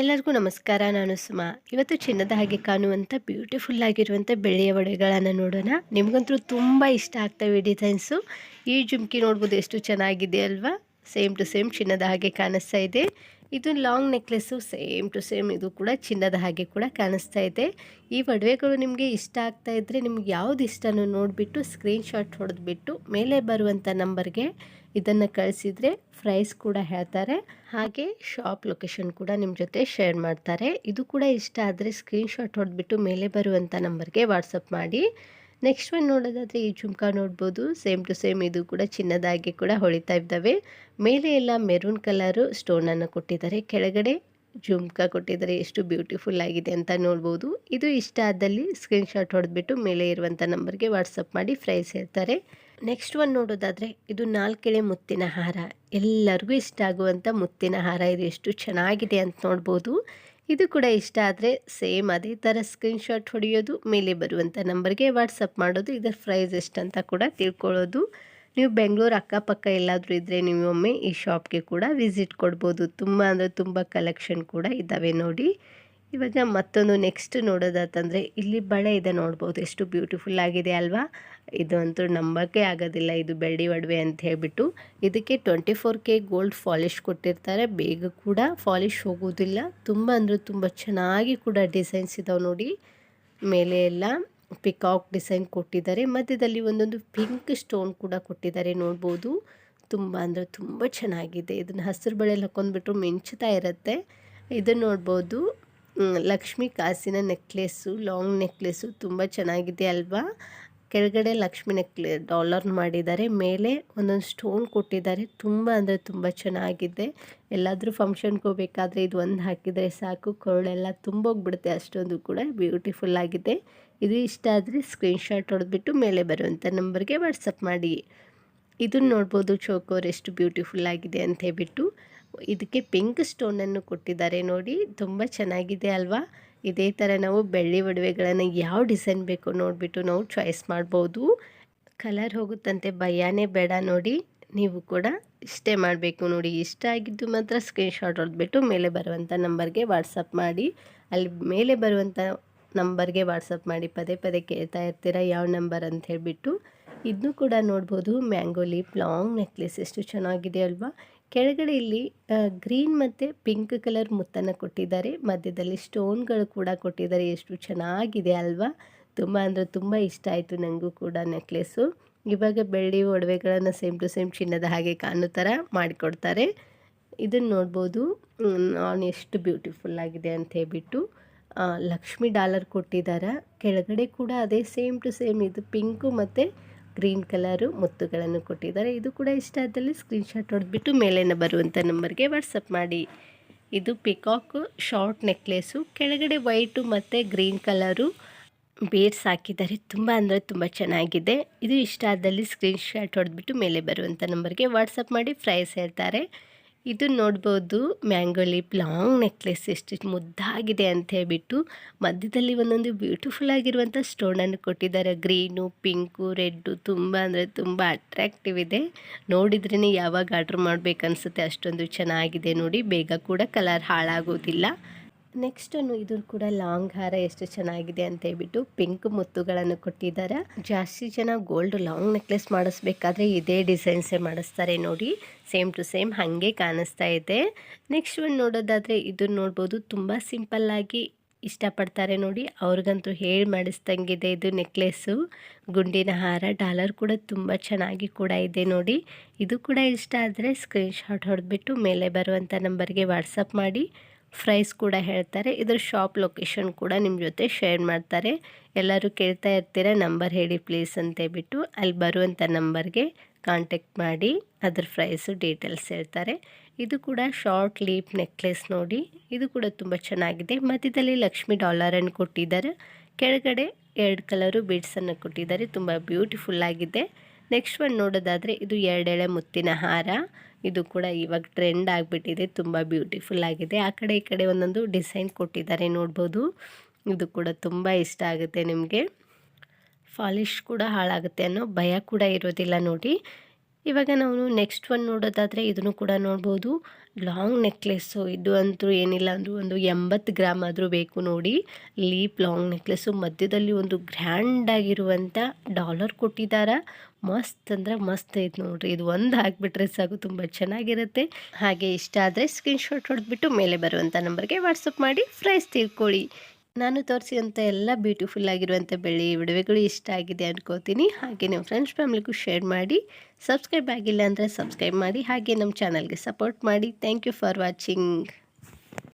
ಎಲ್ಲರಿಗೂ ನಮಸ್ಕಾರ. ನಾನು ಸುಮಾ. ಇವತ್ತು ಚಿನ್ನದ ಹಾಗೆ ಕಾಣುವಂಥ ಬ್ಯೂಟಿಫುಲ್ ಆಗಿರುವಂಥ ಬೆಳ್ಳಿಯ ಒಡೆಗಳನ್ನು ನೋಡೋಣ. ನಿಮಗಂತೂ ತುಂಬ ಇಷ್ಟ ಆಗ್ತವೆ ಡಿಸೈನ್ಸು ಈ ಜುಮ್ಕಿ ನೋಡ್ಬೋದು ಎಷ್ಟು ಚೆನ್ನಾಗಿದೆ ಅಲ್ವಾ? ಸೇಮ್ ಟು ಸೇಮ್ ಚಿನ್ನದ ಹಾಗೆ ಕಾಣಿಸ್ತಾ ಇದೆ. ಇದು long necklace same to same ಇದು ಕೂಡ ಚಿನ್ನದ ಹಾಗೆ ಕೂಡ ಕಾಣಿಸ್ತಾ ಇದೆ. ಈ ಒಡವೆಗಳು ನಿಮಗೆ ಇಷ್ಟ ಆಗ್ತಾ ಇದ್ದರೆ ನಿಮ್ಗೆ ಯಾವ್ದು ಇಷ್ಟನೋ ನೋಡಿಬಿಟ್ಟು ಸ್ಕ್ರೀನ್ಶಾಟ್ ಹೊಡೆದ್ಬಿಟ್ಟು ಮೇಲೆ ಬರುವಂಥ ನಂಬರ್ಗೆ ಇದನ್ನು ಕಳಿಸಿದರೆ ಪ್ರೈಸ್ ಕೂಡ ಹೇಳ್ತಾರೆ. ಹಾಗೆ ಶಾಪ್ ಲೊಕೇಶನ್ ಕೂಡ ನಿಮ್ಮ ಜೊತೆ ಶೇರ್ ಮಾಡ್ತಾರೆ. ಇದು ಕೂಡ ಇಷ್ಟ ಆದರೆ ಸ್ಕ್ರೀನ್ಶಾಟ್ ಹೊಡೆದ್ಬಿಟ್ಟು ಮೇಲೆ ಬರುವಂಥ ನಂಬರ್ಗೆ ವಾಟ್ಸಪ್ ಮಾಡಿ. ನೆಕ್ಸ್ಟ್ ಒನ್ ನೋಡೋದಾದರೆ ಈ ಜುಮ್ಕಾ ನೋಡ್ಬೋದು. ಸೇಮ್ ಟು ಸೇಮ್ ಇದು ಕೂಡ ಚಿನ್ನದಾಗಿ ಕೂಡ ಹೊಳಿತಾ ಇದ್ದಾವೆ. ಮೇಲೆ ಎಲ್ಲ ಮೆರೂನ್ ಕಲರು ಸ್ಟೋನನ್ನು ಕೊಟ್ಟಿದ್ದಾರೆ. ಕೆಳಗಡೆ ಜುಮ್ಕ ಕೊಟ್ಟಿದ್ದಾರೆ. ಎಷ್ಟು ಬ್ಯೂಟಿಫುಲ್ ಆಗಿದೆ ಅಂತ ನೋಡ್ಬೋದು. ಇದು ಇಷ್ಟ ಆದಲ್ಲಿ ಸ್ಕ್ರೀನ್ಶಾಟ್ ಹೊಡೆದ್ಬಿಟ್ಟು ಮೇಲೆ ಇರುವಂಥ ನಂಬರ್ಗೆ ವಾಟ್ಸಪ್ ಮಾಡಿ ಪ್ರೈಸ್ ಹೇಳ್ತಾರೆ. ನೆಕ್ಸ್ಟ್ ಒನ್ ನೋಡೋದಾದರೆ ಇದು ನಾಲ್ಕೆಳೆ ಮುತ್ತಿನ ಹಾರ. ಎಲ್ಲರಿಗೂ ಇಷ್ಟ ಆಗುವಂಥ ಮುತ್ತಿನ ಹಾರ. ಇದು ಎಷ್ಟು ಚೆನ್ನಾಗಿದೆ ಅಂತ ನೋಡ್ಬೋದು. ಇದು ಕೂಡ ಇಷ್ಟ ಆದರೆ ಸೇಮ್ ಅದೇ ಥರ ಸ್ಕ್ರೀನ್ಶಾಟ್ ಹೊಡೆಯೋದು, ಮೇಲೆ ಬರುವಂಥ ನಂಬರ್ಗೆ ವಾಟ್ಸಪ್ ಮಾಡೋದು, ಇದರ ಪ್ರೈಸ್ ಎಷ್ಟಂತ ಕೂಡ ತಿಳ್ಕೊಳ್ಳೋದು. ನೀವು ಬೆಂಗಳೂರು ಅಕ್ಕಪಕ್ಕ ಎಲ್ಲಾದರೂ ಇದ್ದರೆ ನೀವು ಒಮ್ಮೆ ಈ ಶಾಪ್ಗೆ ಕೂಡ ವಿಸಿಟ್ ಕೊಡ್ಬೋದು. ತುಂಬ ಅಂದರೆ ತುಂಬ ಕಲೆಕ್ಷನ್ ಕೂಡ ಇದ್ದಾವೆ ನೋಡಿ. ಇವಾಗ ಮತ್ತೊಂದು ನೆಕ್ಸ್ಟ್ ನೋಡೋದಾತಂದರೆ ಇಲ್ಲಿ ಬಳೆ ಇದೆ ನೋಡ್ಬೋದು. ಎಷ್ಟು ಬ್ಯೂಟಿಫುಲ್ ಆಗಿದೆ ಅಲ್ವಾ? ಇದಂತೂ ನಂಬಕ್ಕೆ ಆಗೋದಿಲ್ಲ. ಇದು ಬೆಳ್ಳಿ ಒಡವೆ ಅಂತ ಹೇಳಿಬಿಟ್ಟು. ಇದಕ್ಕೆ twenty four K gold polish ಕೊಟ್ಟಿರ್ತಾರೆ. ಬೇಗ ಕೂಡ ಫಾಲಿಶ್ ಹೋಗೋದಿಲ್ಲ. ತುಂಬ ಅಂದರೆ ತುಂಬ ಚೆನ್ನಾಗಿ ಕೂಡ ಡಿಸೈನ್ಸ್ ಇದಾವೆ ನೋಡಿ. ಮೇಲೆ ಎಲ್ಲ ಪಿಕಾಕ್ ಡಿಸೈನ್ ಕೊಟ್ಟಿದ್ದಾರೆ. ಮಧ್ಯದಲ್ಲಿ ಒಂದೊಂದು ಪಿಂಕ್ ಸ್ಟೋನ್ ಕೂಡ ಕೊಟ್ಟಿದ್ದಾರೆ ನೋಡ್ಬೋದು. ತುಂಬ ಅಂದರೆ ತುಂಬ ಚೆನ್ನಾಗಿದೆ. ಇದನ್ನು ಹಸಿರು ಬಳೆಯಲ್ಲಿ ಹಾಕೊಂಡ್ಬಿಟ್ರು ಮಿಂಚ್ತಾ ಇರುತ್ತೆ. ಇದನ್ನು ನೋಡ್ಬೋದು. ಲಕ್ಷ್ಮಿ ಕಾಸಿನ ನೆಕ್ಲೆಸ್ಸು ಲಾಂಗ್ ನೆಕ್ಲೆಸ್ಸು ತುಂಬ ಚೆನ್ನಾಗಿದೆ ಅಲ್ವಾ? ಕೆಳಗಡೆ ಲಕ್ಷ್ಮಿ ನೆಕ್ಲೆ ಡಾಲರ್ ಮಾಡಿದ್ದಾರೆ, ಮೇಲೆ ಒಂದೊಂದು ಸ್ಟೋನ್ ಕೊಟ್ಟಿದ್ದಾರೆ, ತುಂಬ ಅಂದರೆ ತುಂಬ ಚೆನ್ನಾಗಿದೆ. ಎಲ್ಲಾದರೂ ಫಂಕ್ಷನ್ಗೆ ಹೋಗಬೇಕಾದ್ರೆ ಇದು ಒಂದು ಹಾಕಿದರೆ ಸಾಕು, ಕೊರಳೆಲ್ಲ ತುಂಬೋಗ್ಬಿಡುತ್ತೆ, ಅಷ್ಟೊಂದು ಕೂಡ ಬ್ಯೂಟಿಫುಲ್ ಆಗಿದೆ. ಇದು ಇಷ್ಟ ಆದರೆ ಸ್ಕ್ರೀನ್ಶಾಟ್ ಹೊಡೆದ್ಬಿಟ್ಟು ಮೇಲೆ ಬರುವಂಥ ನಂಬರ್ಗೆ ವಾಟ್ಸಪ್ ಮಾಡಿ. ಇದನ್ನು ನೋಡ್ಬೋದು ಚೋಕೋರ್ ಎಷ್ಟು ಬ್ಯೂಟಿಫುಲ್ ಆಗಿದೆ ಅಂತ ಹೇಳ್ಬಿಟ್ಟು. ಇದಕ್ಕೆ ಪಿಂಕ್ ಸ್ಟೋನನ್ನು ಕೊಟ್ಟಿದ್ದಾರೆ ನೋಡಿ, ತುಂಬ ಚೆನ್ನಾಗಿದೆ ಅಲ್ವಾ? ಇದೇ ಥರ ನಾವು ಬೆಳ್ಳಿ ಒಡವೆಗಳನ್ನು ಯಾವ ಡಿಸೈನ್ ಬೇಕು ನೋಡಿಬಿಟ್ಟು ನಾವು ಚಾಯ್ಸ್ ಮಾಡ್ಬೋದು. ಕಲರ್ ಹೋಗುತ್ತಂತೆ, ಭಯನೇ ಬೇಡ ನೋಡಿ. ನೀವು ಕೂಡ ಇಷ್ಟೇ ಮಾಡಬೇಕು ನೋಡಿ. ಇಷ್ಟ ಆಗಿದ್ದು ಮಾತ್ರ ಸ್ಕ್ರೀನ್ಶಾಟ್ ಹೊಡೆದ್ಬಿಟ್ಟು ಮೇಲೆ ಬರುವಂಥ ನಂಬರ್ಗೆ ವಾಟ್ಸಪ್ ಮಾಡಿ. ಅಲ್ಲಿ ಮೇಲೆ ಬರುವಂಥ ನಂಬರ್ಗೆ ವಾಟ್ಸಪ್ ಮಾಡಿ. ಪದೇ ಪದೇ ಕೇಳ್ತಾ ಇರ್ತೀರಾ ಯಾವ ನಂಬರ್ ಅಂತ ಹೇಳಿಬಿಟ್ಟು. ಇದನ್ನು ಕೂಡ ನೋಡ್ಬೋದು. ಮ್ಯಾಂಗೋ ಲೀಪ್ ಲಾಂಗ್ ನೆಕ್ಲೆಸ್ ಎಷ್ಟು ಚೆನ್ನಾಗಿದೆ ಅಲ್ವಾ? ಕೆಳಗಡೆ ಇಲ್ಲಿ ಗ್ರೀನ್ ಮತ್ತು ಪಿಂಕ್ ಕಲರ್ ಮುತ್ತನ್ನು ಕೊಟ್ಟಿದ್ದಾರೆ. ಮಧ್ಯದಲ್ಲಿ ಸ್ಟೋನ್ಗಳು ಕೂಡ ಕೊಟ್ಟಿದ್ದಾರೆ. ಎಷ್ಟು ಚೆನ್ನಾಗಿದೆ ಅಲ್ವಾ? ತುಂಬ ಅಂದರೆ ತುಂಬ ಇಷ್ಟ ಆಯಿತು ನನಗೂ ಕೂಡ ನೆಕ್ಲೆಸ್ಸು ಇವಾಗ ಬೆಳ್ಳಿ ಒಡವೆಗಳನ್ನು ಸೇಮ್ ಟು ಸೇಮ್ ಚಿನ್ನದ ಹಾಗೆ ಕಾಣೋ ಥರ ಮಾಡಿಕೊಡ್ತಾರೆ. ಇದನ್ನು ನೋಡ್ಬೋದು. ನಾನು ಎಷ್ಟು ಬ್ಯೂಟಿಫುಲ್ ಆಗಿದೆ ಅಂತ ಹೇಳ್ಬಿಟ್ಟು ಲಕ್ಷ್ಮಿ ಡಾಲರ್ ಕೊಟ್ಟಿದ್ದಾರೆ ಕೆಳಗಡೆ ಕೂಡ ಅದೇ ಸೇಮ್ ಟು ಸೇಮ್ ಇದು ಪಿಂಕು ಮತ್ತು ಗ್ರೀನ್ ಕಲರು ಮುತ್ತುಗಳನ್ನು ಕೊಟ್ಟಿದ್ದಾರೆ. ಇದು ಕೂಡ ಇಷ್ಟ ಆದಲ್ಲಿ ಸ್ಕ್ರೀನ್ಶಾಟ್ ಹೊಡೆದ್ಬಿಟ್ಟು ಮೇಲೇನ ಬರುವಂಥ ನಂಬರ್ಗೆ ವಾಟ್ಸಪ್ ಮಾಡಿ. ಇದು ಪಿಕಾಕು ಶಾರ್ಟ್ ನೆಕ್ಲೆಸ್ಸು ಕೆಳಗಡೆ ವೈಟು ಮತ್ತು ಗ್ರೀನ್ ಕಲರು ಬೇರ್ಸ್ ಹಾಕಿದ್ದಾರೆ. ತುಂಬ ಅಂದರೆ ತುಂಬ ಚೆನ್ನಾಗಿದೆ. ಇದು ಇಷ್ಟ ಆದಲ್ಲಿ ಸ್ಕ್ರೀನ್ಶಾಟ್ ಹೊಡೆದ್ಬಿಟ್ಟು ಮೇಲೆ ಬರುವಂಥ ನಂಬರ್ಗೆ ವಾಟ್ಸಪ್ ಮಾಡಿ ಪ್ರೈಸ್ ಹೇಳ್ತಾರೆ. ಇದು ನೋಡ್ಬೋದು ಮ್ಯಾಂಗೋ ಲಿಪ್ ಲಾಂಗ್ ನೆಕ್ಲೆಸ್ ಎಷ್ಟು ಮುದ್ದಾಗಿದೆ ಅಂತ ಹೇಳ್ಬಿಟ್ಟು ಮಧ್ಯದಲ್ಲಿ ಒಂದೊಂದು ಬ್ಯೂಟಿಫುಲ್ ಆಗಿರುವಂಥ ಸ್ಟೋನನ್ನು ಕೊಟ್ಟಿದ್ದಾರೆ. ಗ್ರೀನು, ಪಿಂಕು, ರೆಡ್ಡು ತುಂಬ ಅಂದರೆ ತುಂಬ ಅಟ್ರಾಕ್ಟಿವ್ ಇದೆ. ನೋಡಿದ್ರೇ ಯಾವಾಗ ಆರ್ಡ್ರ್ ಮಾಡಬೇಕನ್ಸುತ್ತೆ ಅಷ್ಟೊಂದು ಚೆನ್ನಾಗಿದೆ ನೋಡಿ. ಬೇಗ ಕೂಡ ಕಲರ್ ಹಾಳಾಗೋದಿಲ್ಲ. ನೆಕ್ಸ್ಟ್ ಇದು ಕೂಡ ಲಾಂಗ್ ಹಾರ ಎಷ್ಟು ಚೆನ್ನಾಗಿದೆ ಅಂತ ಹೇಳ್ಬಿಟ್ಟು ಪಿಂಕ್ ಮುತ್ತುಗಳನ್ನು ಕೊಟ್ಟಿದ್ದಾರೆ. ಜಾಸ್ತಿ ಜನ ಗೋಲ್ಡ್ ಲಾಂಗ್ ನೆಕ್ಲೆಸ್ ಮಾಡಿಸ್ಬೇಕಾದ್ರೆ ಇದೇ ಡಿಸೈನ್ಸೇ ಮಾಡಿಸ್ತಾರೆ ನೋಡಿ. ಸೇಮ್ ಟು ಸೇಮ್ ಹಾಗೆ ಕಾಣಿಸ್ತಾ ಇದೆ. ನೆಕ್ಸ್ಟ್ ಒಂದು ನೋಡೋದಾದರೆ ಇದನ್ನು ನೋಡ್ಬೋದು. ತುಂಬ ಸಿಂಪಲ್ಲಾಗಿ ಇಷ್ಟಪಡ್ತಾರೆ ನೋಡಿ. ಅವ್ರಿಗಂತೂ ಹೇಳಿ ಮಾಡಿಸ್ದಂಗಿದೆ ಇದು ನೆಕ್ಲೆಸ್ಸು. ಗುಂಡಿನ ಹಾರ, ಡಾಲರ್ ಕೂಡ ತುಂಬ ಚೆನ್ನಾಗಿ ಕೂಡ ಇದೆ ನೋಡಿ. ಇದು ಕೂಡ ಇಷ್ಟ ಆದರೆ ಸ್ಕ್ರೀನ್ಶಾಟ್ ಹೊಡೆದ್ಬಿಟ್ಟು ಮೇಲೆ ಬರುವಂಥ ನಂಬರ್ಗೆ ವಾಟ್ಸಪ್ ಮಾಡಿ. ಪ್ರೈಸ್ ಕೂಡ ಹೇಳ್ತಾರೆ. ಇದ್ರ ಶಾಪ್ ಲೊಕೇಶನ್ ಕೂಡ ನಿಮ್ಮ ಜೊತೆ ಶೇರ್ ಮಾಡ್ತಾರೆ. ಎಲ್ಲರೂ ಕೇಳ್ತಾ ಇರ್ತೀರ, ನಂಬರ್ ಹೇಳಿ ಪ್ಲೀಸ್ ಅಂತೇಳ್ಬಿಟ್ಟು ಅಲ್ಲಿ ಬರುವಂಥ ನಂಬರ್ಗೆ ಕಾಂಟ್ಯಾಕ್ಟ್ ಮಾಡಿ, ಅದ್ರ ಪ್ರೈಸು ಡೀಟೇಲ್ಸ್ ಹೇಳ್ತಾರೆ. ಇದು ಕೂಡ ಶಾರ್ಟ್ ಲೀಪ್ ನೆಕ್ಲೆಸ್ ನೋಡಿ, ಇದು ಕೂಡ ತುಂಬ ಚೆನ್ನಾಗಿದೆ. ಮಧ್ಯದಲ್ಲಿ ಲಕ್ಷ್ಮಿ ಡಾಲರನ್ನು ಕೊಟ್ಟಿದ್ದಾರೆ. ಕೆಳಗಡೆ ಎರಡು ಕಲರು ಬೀಡ್ಸನ್ನು ಕೊಟ್ಟಿದ್ದಾರೆ. ತುಂಬ ಬ್ಯೂಟಿಫುಲ್ ಆಗಿದೆ. ನೆಕ್ಸ್ಟ್ ಒಂದು ನೋಡೋದಾದರೆ, ಇದು ಎರಡೆಳೆ ಮುತ್ತಿನ ಹಾರ. ಇದು ಕೂಡ ಇವಾಗ ಟ್ರೆಂಡ್ ಆಗಿಬಿಟ್ಟಿದೆ, ತುಂಬ ಬ್ಯೂಟಿಫುಲ್ ಆಗಿದೆ. ಆ ಕಡೆ ಈ ಕಡೆ ಒಂದೊಂದು ಡಿಸೈನ್ ಕೊಟ್ಟಿದ್ದಾರೆ, ನೋಡ್ಬೋದು. ಇದು ಕೂಡ ತುಂಬ ಇಷ್ಟ ಆಗುತ್ತೆ ನಿಮಗೆ. ಫಾಲಿಶ್ ಕೂಡ ಹಾಳಾಗುತ್ತೆ ಅನ್ನೋ ಭಯ ಕೂಡ ಇರೋದಿಲ್ಲ ನೋಡಿ. ಇವಾಗ ನಾವು ನೆಕ್ಸ್ಟ್ ಒನ್ ನೋಡೋದಾದರೆ ಇದನ್ನು ಕೂಡ ನೋಡ್ಬೋದು. ಲಾಂಗ್ ನೆಕ್ಲೆಸ್ಸು, ಇದು ಅಂತೂ ಏನಿಲ್ಲ, ಅಂದರೂ ಒಂದು ಎಂಬತ್ತು ಗ್ರಾಮ್ ಆದರೂ ಬೇಕು ನೋಡಿ. ಲೀಪ್ ಲಾಂಗ್ ನೆಕ್ಲೆಸ್ಸು, ಮಧ್ಯದಲ್ಲಿ ಒಂದು ಗ್ರ್ಯಾಂಡ್ ಆಗಿರುವಂಥ ಡಾಲರ್ ಕೊಟ್ಟಿದ್ದಾರೆ? ಮಸ್ತ್ ಅಂದ್ರೆ ಮಸ್ತ್ ಐತೆ ನೋಡ್ರಿ. ಇದು ಒಂದು ಹಾಕ್ಬಿಟ್ರೆ ಸಾಕು, ತುಂಬ ಚೆನ್ನಾಗಿರುತ್ತೆ. ಹಾಗೆ ಇಷ್ಟ ಆದರೆ ಸ್ಕ್ರೀನ್ಶಾಟ್ ಹೊಡೆದ್ಬಿಟ್ಟು ಮೇಲೆ ಬರುವಂಥ ನಂಬರ್ಗೆ ವಾಟ್ಸಪ್ ಮಾಡಿ ಪ್ರೈಸ್ ತಿಳ್ಕೊಳ್ಳಿ. ನಾನು ತೋರಿಸಿದಂಥ ಎಲ್ಲ ಬ್ಯೂಟಿಫುಲ್ ಆಗಿರುವಂಥ ಬೆಳ್ಳಿ ವಿಡಿಯೋಗಳು ಇಷ್ಟ ಆಗಿದೆ ಅನ್ಕೋತೀನಿ. ಹಾಗೆ ನಿಮ್ಮ ಫ್ರೆಂಡ್ಸ್ ಫ್ಯಾಮಿಲಿಗೂ ಶೇರ್ ಮಾಡಿ. ಸಬ್ಸ್ಕ್ರೈಬ್ ಆಗಿಲ್ಲ ಅಂದರೆ ಸಬ್ಸ್ಕ್ರೈಬ್ ಮಾಡಿ. ಹಾಗೆ ನಮ್ಮ ಚಾನಲ್ಗೆ ಸಪೋರ್ಟ್ ಮಾಡಿ. Thank you for watching